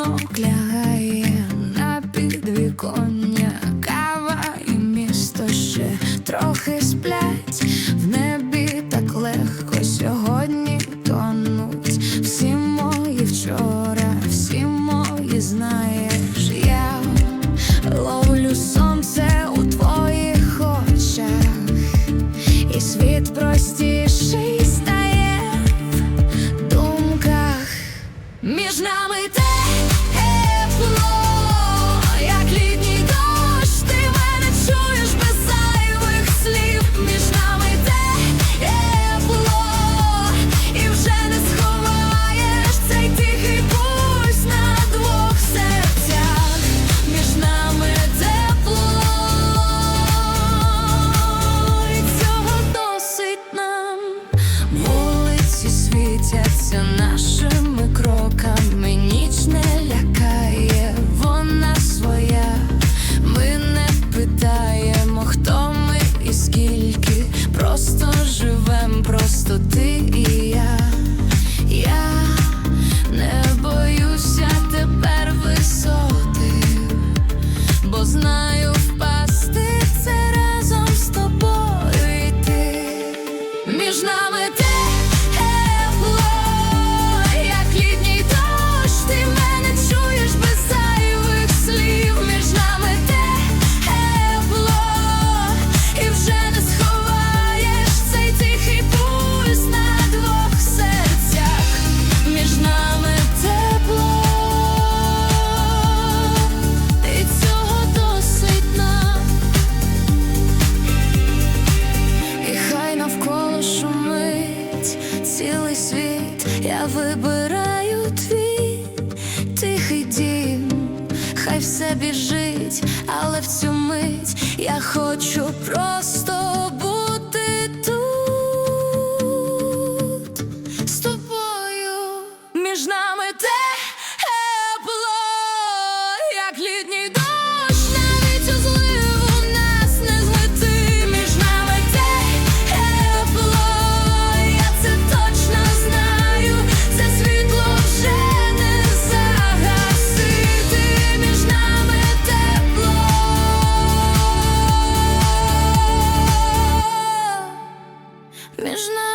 Танок лягає на підвіконня, кава і місто ще трохи сплять, в небі так легко сьогодні тонуть. Всі мої вчора, всі мої знає. просто живем, просто ти і я. Я не боюся тепер висоти, бо знаю впасти це разом з тобою йти між нами. цілий світ, я вибираю твій тихий дім, хай все біжить, але в цю мить я хочу просто. Между